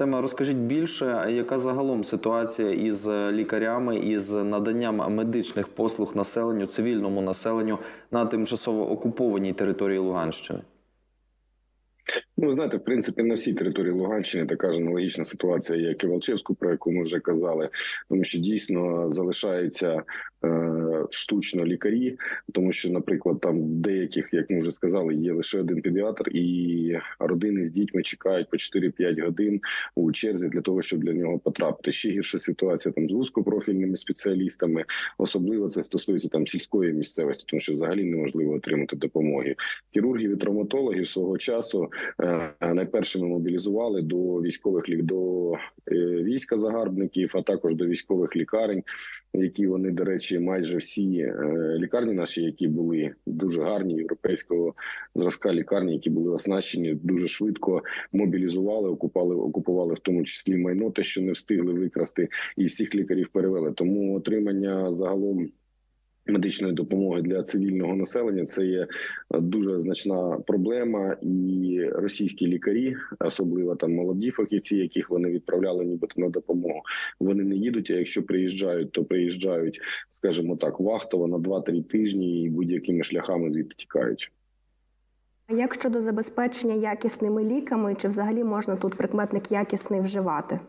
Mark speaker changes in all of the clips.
Speaker 1: тема. Розкажіть більше, яка загалом ситуація із лікарями із наданням медичних послуг населенню, цивільному населенню на тимчасово окупованій території Луганщини?
Speaker 2: Ну, ви знаєте, в принципі, на всій території Луганщини така ж аналогічна ситуація, як і Волчевську, про яку ми вже казали, тому що дійсно залишаються е, штучно лікарі, тому що, наприклад, там деяких, як ми вже сказали, є лише один педіатр, і родини з дітьми чекають по 4-5 годин у черзі для того, щоб для нього потрапити. Ще гірша ситуація там з вузькопрофільними спеціалістами, особливо це стосується там сільської місцевості, тому що взагалі неможливо отримати допомоги. Хірургів і травматологів свого часу е, найпершими мобілізували до військових до е, війська загарбників, а також до військових лікарень, які вони, до речі, майже всі е, лікарні наші, які були дуже гарні, європейського зразка лікарні, які були оснащені дуже швидко мобілізували, окупали, окупували в тому числі майно, те, що не встигли викрасти, і всіх лікарів перевели. Тому отримання загалом. Медичної допомоги для цивільного населення це є дуже значна проблема, і російські лікарі, особливо там молоді фахівці, яких вони відправляли, нібито на допомогу, вони не їдуть. А якщо приїжджають, то приїжджають, скажімо так, вахтово на 2-3 тижні і будь-якими шляхами звідти тікають.
Speaker 3: А як щодо забезпечення якісними ліками, чи взагалі можна тут прикметник якісний вживати?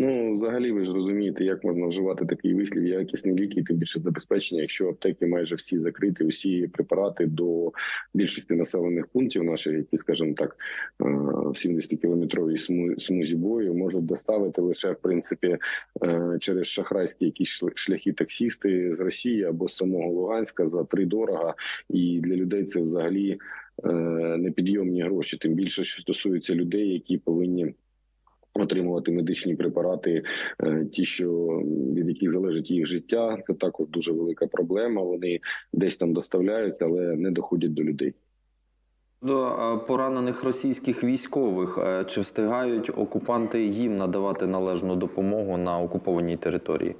Speaker 2: Ну, взагалі, ви ж розумієте, як можна вживати такий вислів, якісні ліки, і тим більше забезпечення, якщо аптеки майже всі закриті, усі препарати до більшості населених пунктів наших, які, скажімо так, е, в 70-кілометровій сму- смузі бою можуть доставити лише в принципі е, через шахрайські якісь шляхи таксісти з Росії або з самого Луганська за три дорога, і для людей це взагалі е, непідйомні гроші. Тим більше, що стосується людей, які повинні отримувати медичні препарати, е, ті, що від яких залежить їх життя, це також дуже велика проблема. Вони десь там доставляються, але не доходять до людей.
Speaker 1: До е, поранених російських військових е, чи встигають окупанти їм надавати належну допомогу на окупованій території?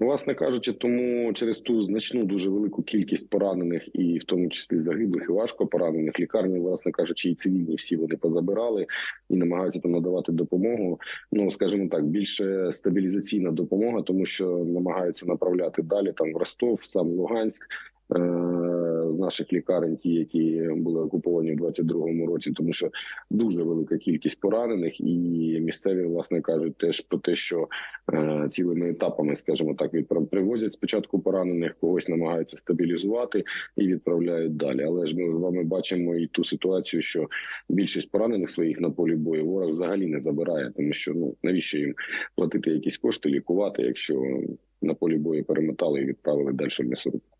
Speaker 2: Власне кажучи, тому через ту значну дуже велику кількість поранених, і в тому числі загиблих і важко поранених лікарні, власне кажучи, і цивільні всі вони позабирали і намагаються там надавати допомогу. Ну скажімо так, більше стабілізаційна допомога, тому що намагаються направляти далі там в Ростов, сам Луганськ. З наших лікарень, ті, які були окуповані в 22-му році, тому що дуже велика кількість поранених, і місцеві власне кажуть теж про те, що е, цілими етапами, скажімо так, відправ привозять спочатку поранених, когось намагаються стабілізувати і відправляють далі. Але ж ми з вами бачимо і ту ситуацію, що більшість поранених своїх на полі бою ворог взагалі не забирає, тому що ну навіщо їм платити якісь кошти, лікувати, якщо на полі бою перемотали і відправили далі в м'ясорубку.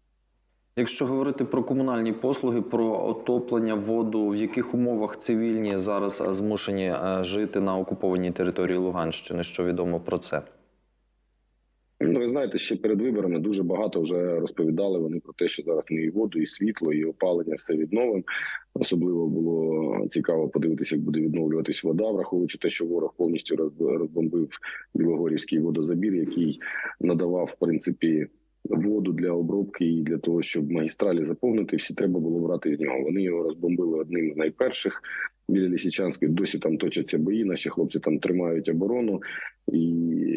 Speaker 1: Якщо говорити про комунальні послуги, про отоплення, воду, в яких умовах цивільні зараз е, змушені е, жити на окупованій території Луганщини, що відомо про це?
Speaker 2: Ну, ви знаєте, ще перед виборами дуже багато вже розповідали вони про те, що зараз ми і воду, і світло, і опалення все відновимо. Особливо було цікаво подивитися, як буде відновлюватись вода, враховуючи те, що ворог повністю розбомбив Білогорівський водозабір, який надавав в принципі. Воду для обробки і для того, щоб магістралі заповнити, всі треба було брати з нього. Вони його розбомбили одним з найперших біля Лісичанської. Досі там точаться бої. Наші хлопці там тримають оборону, і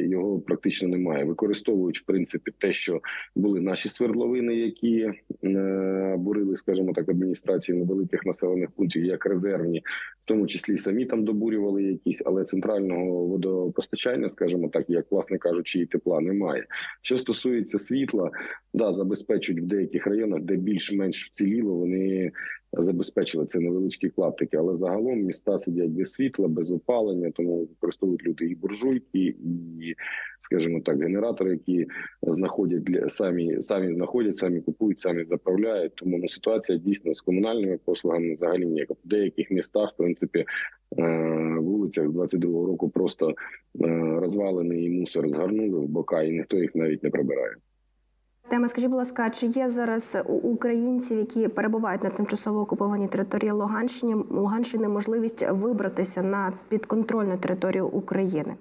Speaker 2: його практично немає. Використовують в принципі те, що були наші свердловини, які е, бурили, скажімо так, адміністрації невеликих населених пунктів, як резервні, в тому числі самі там добурювали якісь, але центрального водопостачання, скажімо так, як власне кажучи, і тепла немає. Що стосується світла, да, забезпечують в деяких районах, де більш-менш вціліло, вони забезпечили це невеличкі клаптики, але загалом міста сидять без світла, без опалення, тому використовують люди і буржуйки, і, скажімо так, генератори, які знаходять для самі самі знаходять, самі купують, самі заправляють. Тому ну, ситуація дійсно з комунальними послугами взагалі ніяка. В деяких містах, в принципі, е, вулицях з 22-го року просто е, розвалений мусор згарнули в бока, і ніхто їх навіть не прибирає.
Speaker 3: Тема, скажіть, будь ласка, чи є зараз у українців, які перебувають на тимчасово окупованій території Луганщини, Луганщини можливість вибратися на підконтрольну територію України?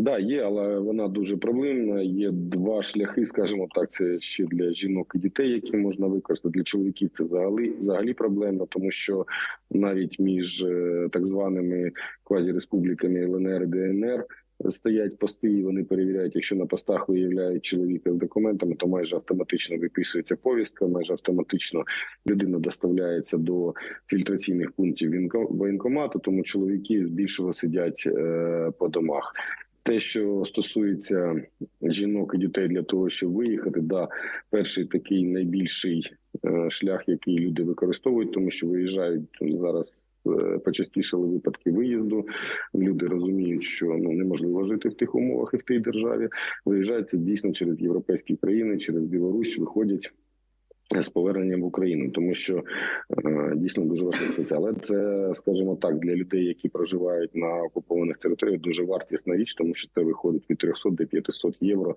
Speaker 2: Да, є, але вона дуже проблемна. Є два шляхи, скажімо так. Це ще для жінок і дітей, які можна використати. Для чоловіків це взагалі взагалі проблемно, тому що навіть між е, так званими квазіреспубліками ЛНР і ДНР стоять пости, і вони перевіряють, якщо на постах виявляють чоловіка з документами, то майже автоматично виписується повістка, майже автоматично людина доставляється до фільтраційних пунктів воєнкомату, тому чоловіки здебільшого сидять е, по домах. Те, що стосується жінок і дітей для того, щоб виїхати, да, перший такий найбільший е, шлях, який люди використовують, тому що виїжджають зараз. е, Почастішали випадки виїзду. Люди розуміють, що ну неможливо жити в тих умовах і в тій державі. Виїжджають це дійсно через європейські країни, через Білорусь виходять з поверненням в Україну, тому що е, дійсно дуже важливо це. Але це, скажімо так, для людей, які проживають на окупованих територіях, дуже вартісна річ, тому що це виходить від 300 до 500 євро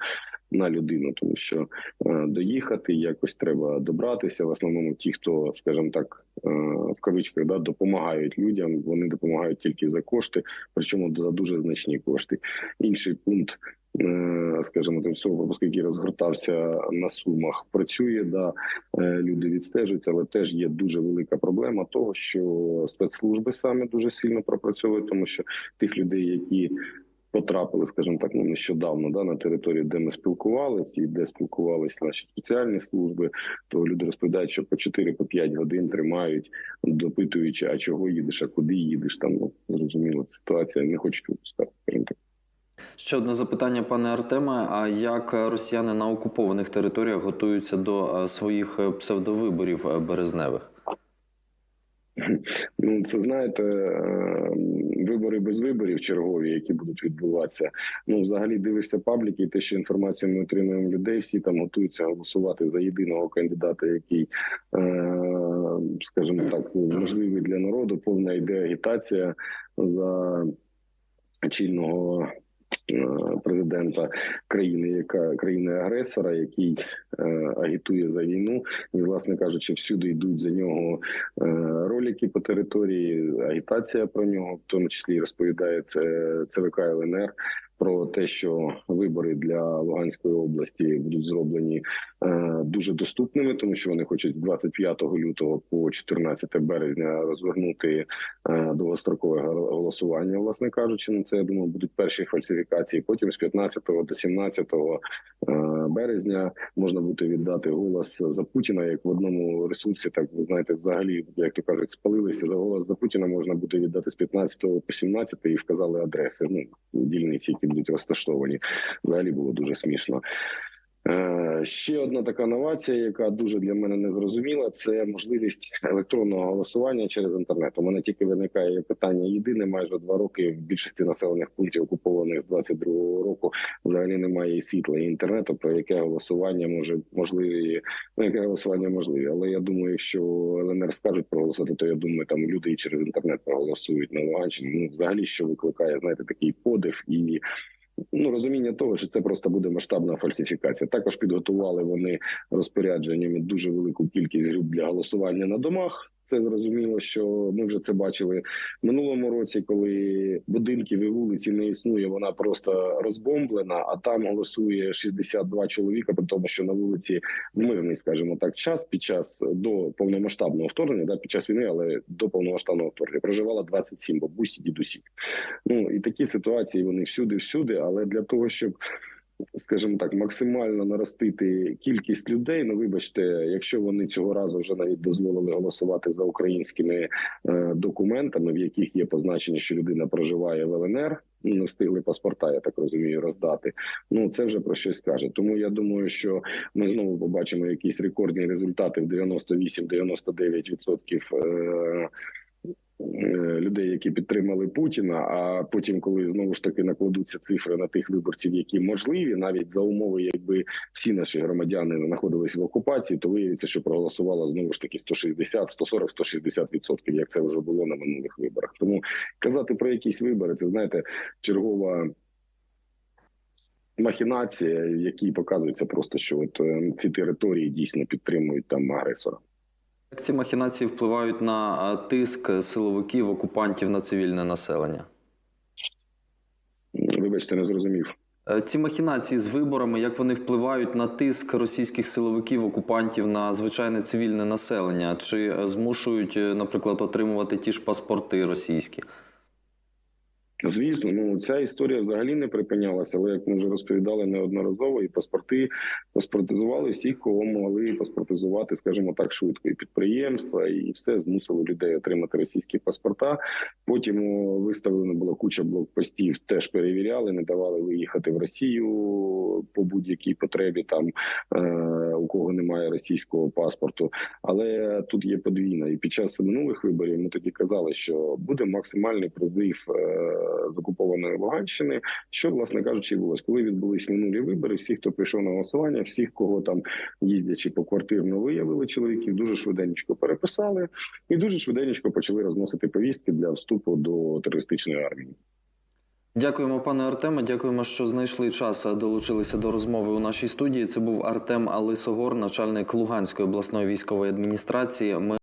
Speaker 2: на людину, тому що е, доїхати якось треба добратися. В основному ті, хто, скажімо так, е, в кавичках да, допомагають людям, вони допомагають тільки за кошти, причому за дуже значні кошти. Інший пункт. Е, Скажімо, там всього пропуск, який розгортався на сумах, працює. Да, е, люди відстежуються, але теж є дуже велика проблема того, що спецслужби саме дуже сильно пропрацьовують, тому що тих людей, які потрапили, скажімо так, ну нещодавно да, на територію, де ми спілкувалися, і де спілкувалися наші спеціальні служби, то люди розповідають, що по 4-5 годин тримають, допитуючи, а чого їдеш, а куди їдеш. Там ну, зрозуміло, ситуація не хочуть випускати.
Speaker 1: Ще одне запитання, пане Артеме. А як росіяни на окупованих територіях готуються до е, своїх е, псевдовиборів е, березневих?
Speaker 2: Ну, це знаєте, вибори без виборів чергові, які будуть відбуватися. Ну, взагалі дивишся пабліки, і те, що інформацію ми отримуємо людей, всі там готуються голосувати за єдиного кандидата, який, скажімо так, можливий для народу. Повна йде агітація за чільного. Е, Президента країни, яка країни агресора, який е, агітує за війну, і власне кажучи, всюди йдуть за нього е, ролики по території, агітація про нього, в тому числі розповідає це ЦВК ЛНР про те, що вибори для Луганської області будуть зроблені е, дуже доступними, тому що вони хочуть з 25 лютого по 14 березня розвернути е, довгострокове голосування. Власне кажучи, ну це я думаю, будуть перші фальсифікації. Потім з 15 до 17 е, березня можна буде віддати голос за Путіна, як в одному ресурсі, так ви знаєте, взагалі, як то кажуть, спалилися за голос за Путіна. Можна буде віддати з 15 по 17 і вказали адреси. Ну дільниці, будуть розташовані. Взагалі було дуже смішно. Ще одна така новація, яка дуже для мене незрозуміла, це можливість електронного голосування через інтернет. У мене тільки виникає питання єдине. Майже два роки в більшості населених пунктів окупованих з 22-го року взагалі немає і світла і інтернету. Про яке голосування може можливі, ну яке голосування можливе. Але я думаю, якщо ЛНР скажуть проголосувати, то я думаю, там люди і через інтернет проголосують на Луганщині. Ну взагалі, що викликає знаєте, такий подив і ну розуміння того, що це просто буде масштабна фальсифікація. Також підготували вони розпорядженнями дуже велику кількість груп для голосування на домах. Це зрозуміло, що ми вже це бачили в минулому році, коли будинків і вулиці не існує, вона просто розбомблена. А там голосує 62 чоловіка, при тому, що на вулиці в мирний, скажімо так, час під час до повномасштабного вторгнення, да, під час війни, але до повномасштабного вторгнення проживало 27 бабусь і дідусів. Ну і такі ситуації вони всюди, всюди. Але для того, щоб скажімо так, максимально наростити кількість людей. Ну, вибачте, якщо вони цього разу вже навіть дозволили голосувати за українськими е, документами, в яких є позначення, що людина проживає в ЛНР. ну, Не встигли паспорта, я так розумію, роздати. Ну це вже про щось каже. Тому я думаю, що ми знову побачимо якісь рекордні результати в 98-99% е, е, людей, які підтримали Путіна. А потім, коли знову ж таки накладуться цифри на тих виборців, які можливі, навіть за умови, якби всі наші громадяни знаходилися в окупації, то виявиться, що проголосувало знову ж таки 160, 140, 160 відсотків, як це вже було на минулих виборах. Тому казати про якісь вибори, це знаєте, чергова. Махінація, в якій показується просто, що от е, ці території дійсно підтримують там агресора.
Speaker 1: Як ці махінації впливають на тиск силовиків, окупантів на цивільне населення?
Speaker 2: Вибачте, не зрозумів.
Speaker 1: Е, Ці махінації з виборами, як вони впливають на тиск російських силовиків, окупантів на звичайне цивільне населення? Чи е, змушують, е, наприклад, отримувати ті ж паспорти російські?
Speaker 2: Звісно, ну ця історія взагалі не припинялася, але як ми вже розповідали неодноразово, і паспорти паспортизували всіх, кого могли паспортизувати, скажімо так, швидко. І підприємства, і все змусили людей отримати російські паспорта. Потім виставлено було куча блокпостів, теж перевіряли, не давали виїхати в Росію по будь-якій потребі, там е, у кого немає російського паспорту. Але тут є подвійна. І під час минулих виборів ми тоді казали, що буде максимальний призив е, з окупованої Луганщини. Що, власне кажучи, відбулось, коли відбулись минулі вибори, всі, хто прийшов на голосування, всіх, кого там їздячи по квартирно виявили чоловіків, дуже швиденько переписали і дуже швиденько почали розносити повістки для вступу до терористичної армії.
Speaker 1: Дякуємо, пане Артеме. Дякуємо, що знайшли час, долучилися до розмови у нашій студії. Це був Артем Алисогор, начальник Луганської обласної військової адміністрації. Ми